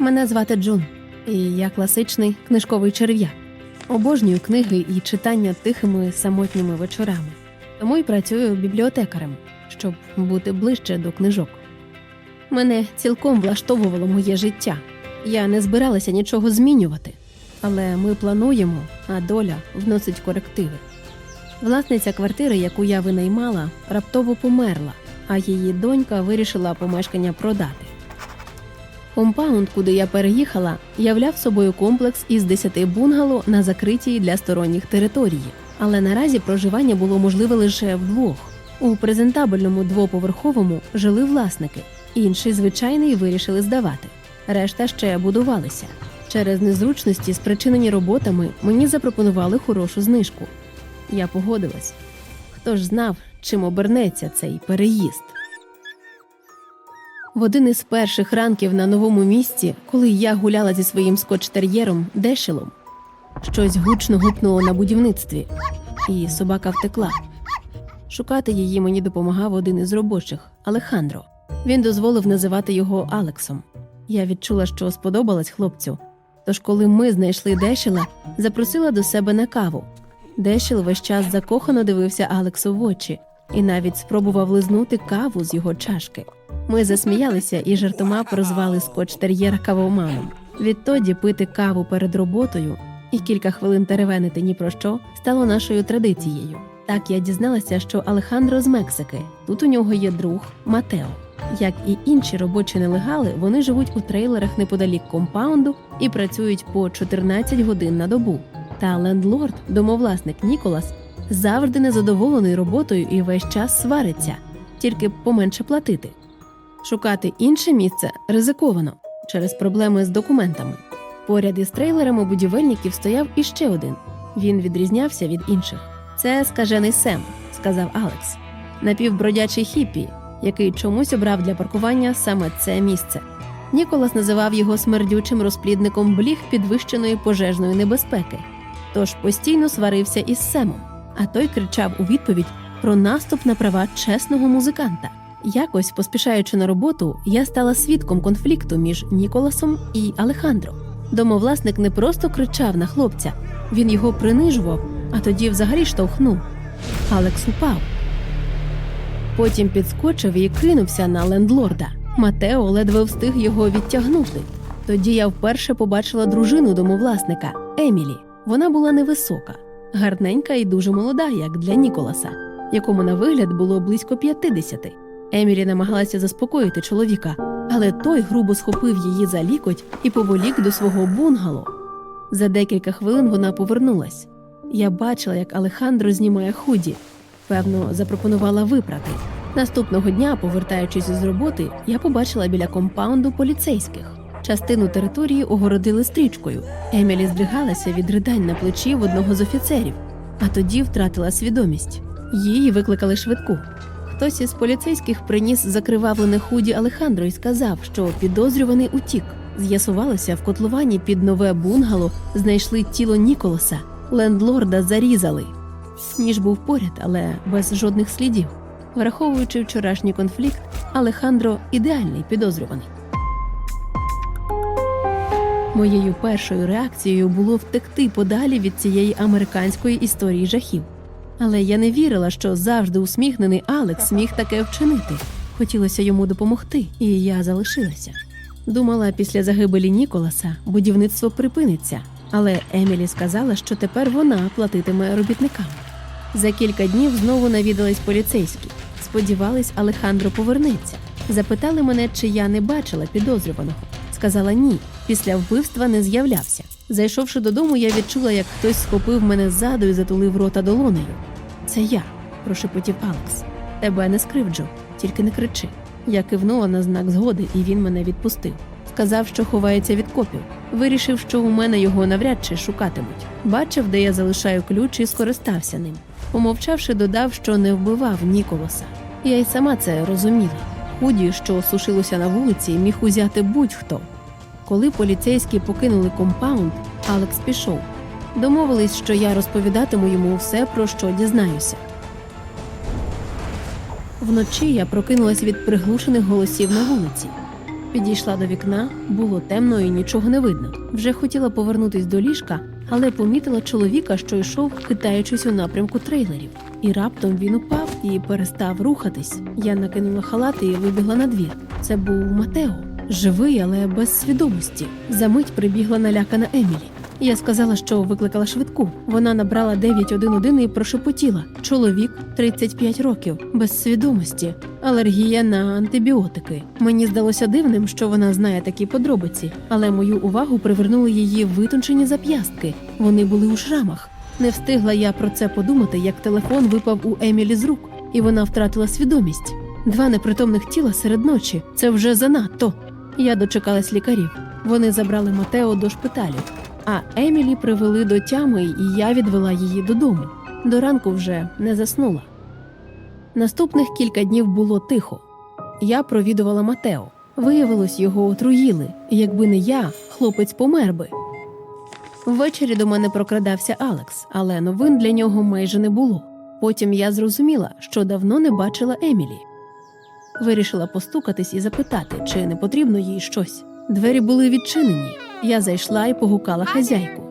Мене звати Джун, і я класичний книжковий черв'як. Обожнюю книги і читання тихими самотніми вечорами. Тому й працюю бібліотекарем, щоб бути ближче до книжок. Мене цілком влаштовувало моє життя. Я не збиралася нічого змінювати, але ми плануємо, а доля вносить корективи. Власниця квартири, яку я винаймала, раптово померла, а її донька вирішила помешкання продати. Компаунд, куди я переїхала, являв собою комплекс із 10 бунгало на закритій для сторонніх території, але наразі проживання було можливе лише вдвох. У презентабельному двоповерховому жили власники, інший звичайний вирішили здавати. Решта ще будувалися. Через незручності, спричинені роботами, мені запропонували хорошу знижку. Я погодилась. Хто ж знав, чим обернеться цей переїзд? В один із перших ранків на новому місці, коли я гуляла зі своїм скотч-тер'єром Дешилом, щось гучно гупнуло на будівництві, і собака втекла. Шукати її мені допомагав один із робочих Алехандро. Він дозволив називати його Алексом. Я відчула, що сподобалась хлопцю. Тож, коли ми знайшли Дешила, запросила до себе на каву. Дешіл весь час закохано дивився Алексу в очі і навіть спробував лизнути каву з його чашки. Ми засміялися і жартома прозвали скотч-тер'єра кавоманом. Відтоді пити каву перед роботою і кілька хвилин теревенити ні про що стало нашою традицією. Так я дізналася, що Алехандро з Мексики. Тут у нього є друг Матео. Як і інші робочі нелегали, вони живуть у трейлерах неподалік компаунду і працюють по 14 годин на добу. Та лендлорд, домовласник Ніколас, завжди незадоволений роботою і весь час свариться, тільки поменше платити. Шукати інше місце ризиковано через проблеми з документами. Поряд із трейлерами будівельників стояв іще один. Він відрізнявся від інших. Це скажений Сем, сказав Алекс, напівбродячий хіппі, який чомусь обрав для паркування саме це місце. Ніколас називав його смердючим розплідником бліг підвищеної пожежної небезпеки, тож постійно сварився із Семом, а той кричав у відповідь про наступ на права чесного музиканта. Якось, поспішаючи на роботу, я стала свідком конфлікту між Ніколасом і Алехандро. Домовласник не просто кричав на хлопця, він його принижував, а тоді взагалі штовхнув. Алекс упав. Потім підскочив і кинувся на лендлорда. Матео ледве встиг його відтягнути. Тоді я вперше побачила дружину домовласника Емілі. Вона була невисока, гарненька і дуже молода, як для Ніколаса, якому на вигляд було близько 50. Емілі намагалася заспокоїти чоловіка, але той грубо схопив її за лікоть і поволік до свого бунгало. За декілька хвилин вона повернулась. Я бачила, як Алехандро знімає худі. Певно, запропонувала випрати. Наступного дня, повертаючись з роботи, я побачила біля компаунду поліцейських. Частину території огородили стрічкою. Емілі здригалася від ридань на плечі в одного з офіцерів, а тоді втратила свідомість. Її викликали швидку. Хтось із поліцейських приніс закривавлене худі Алехандро і сказав, що підозрюваний утік. З'ясувалося, в котловані під нове бунгало знайшли тіло Ніколаса. Лендлорда зарізали. Ніж був поряд, але без жодних слідів. Враховуючи вчорашній конфлікт, Алехандро ідеальний підозрюваний. Моєю першою реакцією було втекти подалі від цієї американської історії жахів. Але я не вірила, що завжди усміхнений Алекс міг таке вчинити. Хотілося йому допомогти, і я залишилася. Думала, після загибелі Ніколаса будівництво припиниться, але Емілі сказала, що тепер вона платитиме робітникам. За кілька днів знову навідались поліцейські. Сподівались, Алехандро повернеться. Запитали мене, чи я не бачила підозрюваного. Сказала ні, після вбивства не з'являвся. Зайшовши додому, я відчула, як хтось схопив мене ззаду і затулив рота долонею. Це я, прошепотів Алекс. Тебе не скривджу, тільки не кричи. Я кивнула на знак згоди, і він мене відпустив. Сказав, що ховається від копів. Вирішив, що у мене його навряд чи шукатимуть. Бачив, де я залишаю ключ і скористався ним. Помовчавши, додав, що не вбивав Ніколаса. Я й сама це розуміла. Худі, що сушилося на вулиці, міг узяти будь-хто. Коли поліцейські покинули компаунд, Алекс пішов. Домовились, що я розповідатиму йому все, про що дізнаюся. Вночі я прокинулась від приглушених голосів на вулиці. Підійшла до вікна, було темно і нічого не видно. Вже хотіла повернутись до ліжка, але помітила чоловіка, що йшов, хитаючись у напрямку трейлерів. І раптом він упав і перестав рухатись. Я накинула халат і вибігла на двір. Це був Матео, живий, але без свідомості. Замить прибігла налякана Емілі. Я сказала, що викликала швидку. Вона набрала 911 і прошепотіла: чоловік 35 років, без свідомості, алергія на антибіотики. Мені здалося дивним, що вона знає такі подробиці, але мою увагу привернули її витончені зап'ястки. Вони були у шрамах. Не встигла я про це подумати, як телефон випав у Емілі з рук, і вона втратила свідомість. Два непритомних тіла серед ночі. Це вже занадто. Я дочекалась лікарів. Вони забрали Матео до шпиталю. А Емілі привели до тями, і я відвела її додому. До ранку вже не заснула. Наступних кілька днів було тихо. Я провідувала Матео. Виявилось, його отруїли, якби не я, хлопець помер би. Ввечері до мене прокрадався Алекс, але новин для нього майже не було. Потім я зрозуміла, що давно не бачила Емілі. Вирішила постукатись і запитати, чи не потрібно їй щось. Двері були відчинені. Я зайшла і погукала хазяйку.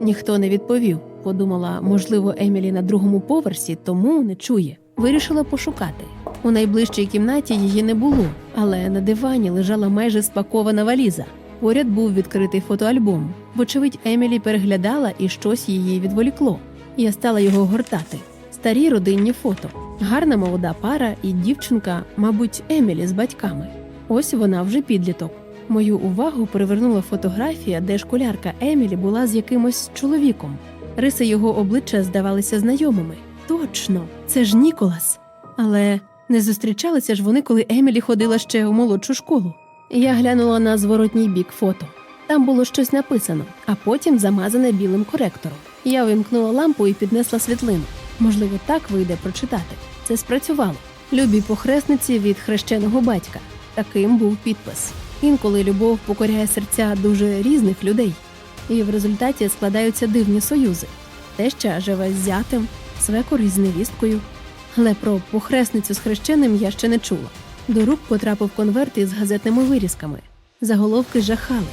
Ніхто не відповів. Подумала, можливо, Емілі на другому поверсі, тому не чує. Вирішила пошукати. У найближчій кімнаті її не було, але на дивані лежала майже спакована валіза. Поряд був відкритий фотоальбом. Вочевидь, Емілі переглядала і щось її відволікло. Я стала його гортати. Старі родинні фото. Гарна молода пара і дівчинка, мабуть, Емілі з батьками. Ось вона вже підліток. Мою увагу привернула фотографія, де школярка Емілі була з якимось чоловіком. Риси його обличчя здавалися знайомими. Точно, це ж Ніколас. Але не зустрічалися ж вони, коли Емілі ходила ще у молодшу школу. Я глянула на зворотній бік фото. Там було щось написано, а потім замазане білим коректором. Я вимкнула лампу і піднесла світлину. Можливо, так вийде прочитати. Це спрацювало. Любій похресниці від хрещеного батька. Таким був підпис. Інколи любов покоряє серця дуже різних людей, і в результаті складаються дивні союзи. Теща живе з зятем, свекор із невісткою. Але про похресницю з хрещеним я ще не чула. До рук потрапив конверт із газетними вирізками. Заголовки жахали.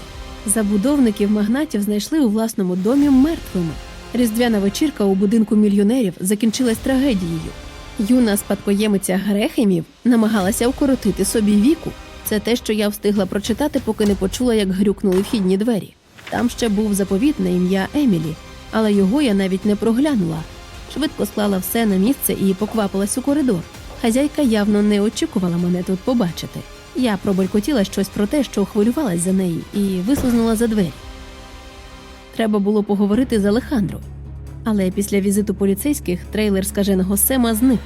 Забудовників магнатів знайшли у власному домі мертвими. Різдвяна вечірка у будинку мільйонерів закінчилась трагедією. Юна спадкоємиця Грехемів намагалася укоротити собі віку. Це те, що я встигла прочитати, поки не почула, як грюкнули вхідні двері. Там ще був заповіт на ім'я Емілі, але його я навіть не проглянула. Швидко склала все на місце і поквапилась у коридор. Хазяйка явно не очікувала мене тут побачити. Я пробелькотіла щось про те, що хвилювалась за неї, і вислизнула за двері. Треба було поговорити з Алехандро. Але після візиту поліцейських трейлер скаженого Сема зник.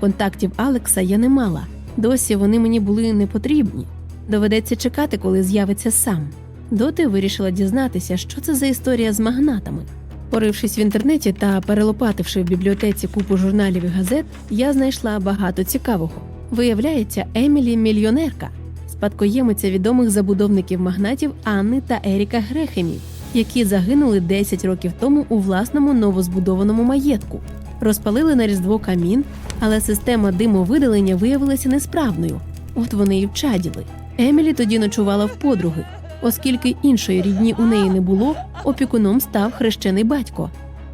Контактів Алекса я не мала. Досі вони мені були не потрібні. Доведеться чекати, коли з'явиться сам. Доти вирішила дізнатися, що це за історія з магнатами. Порившись в інтернеті та перелопативши в бібліотеці купу журналів і газет, я знайшла багато цікавого. Виявляється, Емілі мільйонерка, спадкоємиця відомих забудовників магнатів Анни та Еріка Грехемів, які загинули 10 років тому у власному новозбудованому маєтку. Розпалили на різдво камін, але система димовидалення виявилася несправною. От вони і вчаділи. Емілі тоді ночувала в подруги. Оскільки іншої рідні у неї не було, опікуном став хрещений батько.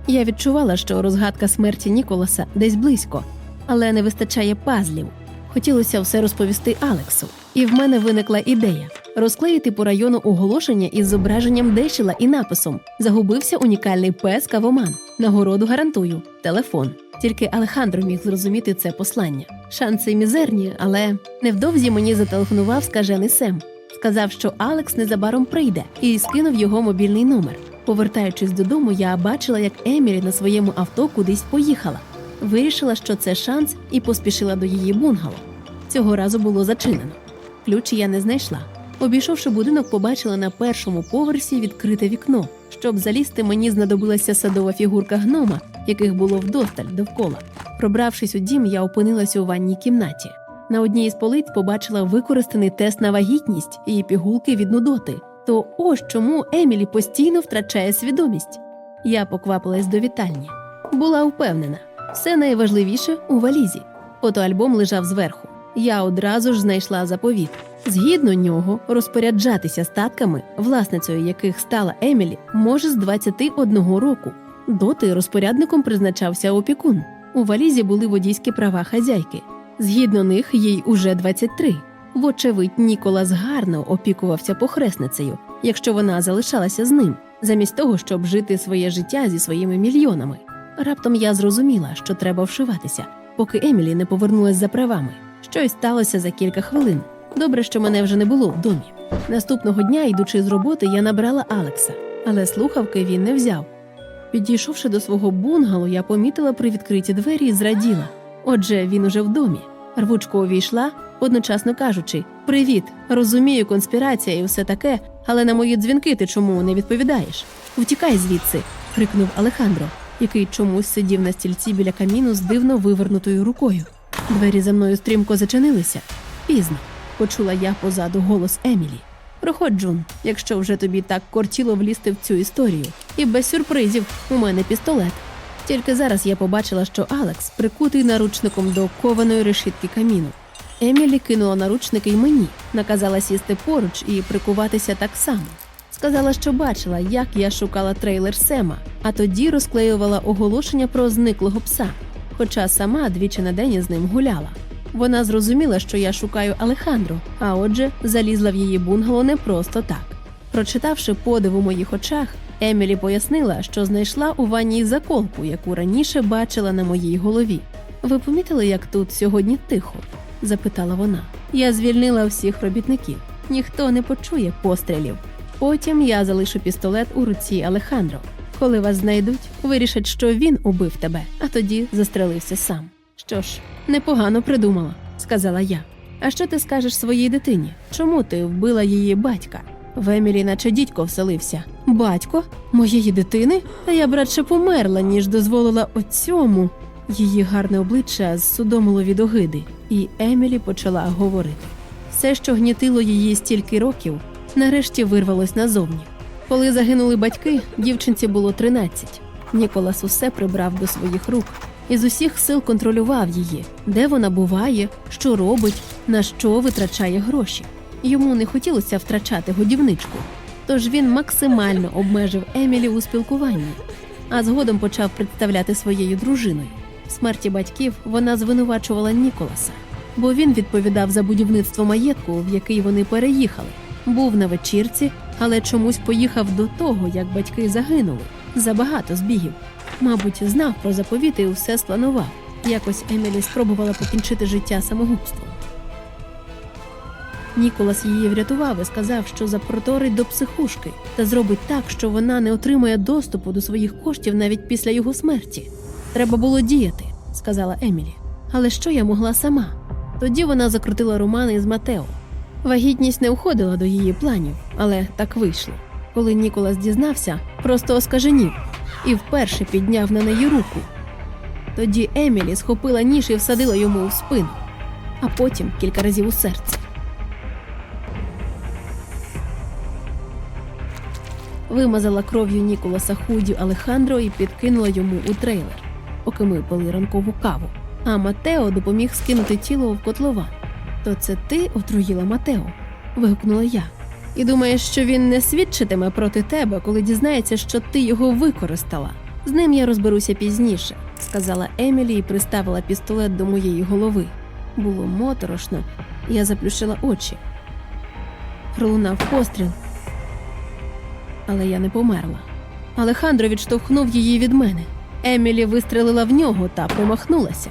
Я відчувала, що розгадка смерті Ніколаса десь близько, але не вистачає пазлів. Хотілося все розповісти Алексу, і в мене виникла ідея розклеїти по району оголошення із зображенням Дешіла і написом Загубився унікальний пес Кавоман. Нагороду гарантую. Телефон. Тільки Алехандро міг зрозуміти це послання. Шанси мізерні, але невдовзі мені зателефонував скажений Сем. Сказав, що Алекс незабаром прийде, і скинув його мобільний номер. Повертаючись додому, я бачила, як Емілі на своєму авто кудись поїхала. Вирішила, що це шанс, і поспішила до її бунгало. Цього разу було зачинено. Ключ я не знайшла. Обійшовши будинок, побачила на першому поверсі відкрите вікно. Щоб залізти, мені знадобилася садова фігурка гнома, яких було вдосталь довкола. Пробравшись у дім, я опинилася у ванній кімнаті. На одній із полиць побачила використаний тест на вагітність і пігулки від нудоти. То ось чому Емілі постійно втрачає свідомість. Я поквапилась до вітальні. Була впевнена, все найважливіше у валізі. Фотоальбом лежав зверху. Я одразу ж знайшла заповіт. Згідно нього, розпоряджатися статками, власницею яких стала Емілі, може з 21 року. Доти розпорядником призначався опікун. У валізі були водійські права хазяйки. Згідно них, їй уже 23. Вочевидь, Ніколас гарно опікувався похресницею, якщо вона залишалася з ним, замість того, щоб жити своє життя зі своїми мільйонами. Раптом я зрозуміла, що треба вшиватися, поки Емілі не повернулась за правами. Щось сталося за кілька хвилин. Добре, що мене вже не було в домі. Наступного дня, йдучи з роботи, я набрала Алекса, але слухавки він не взяв. Підійшовши до свого бунгало, я помітила при привідкриті двері і зраділа. Отже, він уже в домі. Рвучко увійшла, одночасно кажучи: Привіт, розумію, конспірація і все таке, але на мої дзвінки ти чому не відповідаєш? Втікай звідси. крикнув Алехандро, який чомусь сидів на стільці біля каміну з дивно вивернутою рукою. Двері за мною стрімко зачинилися. Пізно почула я позаду голос Емілі. Проходь, Джун, якщо вже тобі так кортіло влізти в цю історію. І без сюрпризів у мене пістолет. Тільки зараз я побачила, що Алекс прикутий наручником до кованої решітки каміну. Емілі кинула наручники й мені, наказала сісти поруч і прикуватися так само. Сказала, що бачила, як я шукала трейлер Сема, а тоді розклеювала оголошення про зниклого пса, хоча сама двічі на день із ним гуляла. Вона зрозуміла, що я шукаю Алехандро, а отже, залізла в її бунгало не просто так. Прочитавши подив у моїх очах, Емілі пояснила, що знайшла у ванній заколку, яку раніше бачила на моїй голові. Ви помітили, як тут сьогодні тихо? запитала вона. Я звільнила всіх робітників. Ніхто не почує пострілів. Потім я залишу пістолет у руці Алехандро. Коли вас знайдуть, вирішать, що він убив тебе, а тоді застрелився сам. Що ж, непогано придумала, сказала я. А що ти скажеш своїй дитині? Чому ти вбила її батька? В Емілі наче дідько вселився. Батько моєї дитини? Та я б радше померла, ніж дозволила оцьому. Її гарне обличчя зсудомило від огиди, і Емілі почала говорити. Все, що гнітило її стільки років, нарешті вирвалось назовні. Коли загинули батьки, дівчинці було 13. Ніколас усе прибрав до своїх рук і з усіх сил контролював її, де вона буває, що робить, на що витрачає гроші. Йому не хотілося втрачати годівничку, тож він максимально обмежив Емілі у спілкуванні, а згодом почав представляти своєю дружиною. В смерті батьків вона звинувачувала Ніколаса, бо він відповідав за будівництво маєтку, в який вони переїхали. Був на вечірці, але чомусь поїхав до того, як батьки загинули. Забагато збігів. Мабуть, знав про заповіти і все спланував. Якось Емілі спробувала покінчити життя самогубством. Ніколас її врятував і сказав, що запроторить до психушки та зробить так, що вона не отримає доступу до своїх коштів навіть після його смерті. Треба було діяти, сказала Емілі. Але що я могла сама? Тоді вона закрутила романи із Матео. Вагітність не входила до її планів, але так вийшло. Коли Ніколас дізнався, просто оскаженів і вперше підняв на неї руку. Тоді Емілі схопила ніж і всадила йому у спину, а потім кілька разів у серце. Вимазала кров'ю Ніколаса худю Алехандро і підкинула йому у трейлер, поки ми пили ранкову каву. А Матео допоміг скинути тіло в котлован. То це ти отруїла Матео? вигукнула я. І думаєш, що він не свідчитиме проти тебе, коли дізнається, що ти його використала. З ним я розберуся пізніше, сказала Емілі і приставила пістолет до моєї голови. Було моторошно, я заплющила очі. Пролунав постріл, але я не померла. Алехандро відштовхнув її від мене. Емілі вистрелила в нього та промахнулася.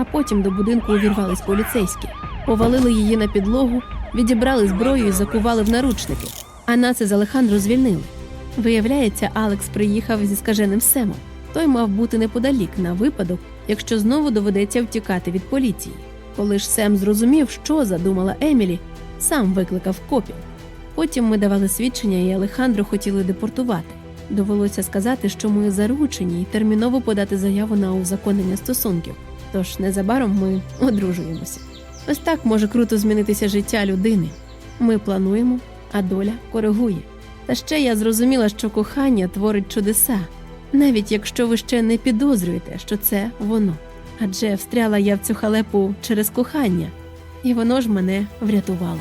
А потім до будинку увірвались поліцейські, повалили її на підлогу, відібрали зброю і закували в наручники. А нас із Алехандро звільнили. Виявляється, Алекс приїхав зі скаженим Семом. Той мав бути неподалік на випадок, якщо знову доведеться втікати від поліції. Коли ж Сем зрозумів, що задумала Емілі, сам викликав копів. Потім ми давали свідчення, і Алехандро хотіли депортувати. Довелося сказати, що ми заручені і терміново подати заяву на узаконення стосунків. Тож незабаром ми одружуємося. Ось так може круто змінитися життя людини. Ми плануємо, а доля коригує. Та ще я зрозуміла, що кохання творить чудеса, навіть якщо ви ще не підозрюєте, що це воно. Адже встряла я в цю халепу через кохання, І воно ж мене врятувало.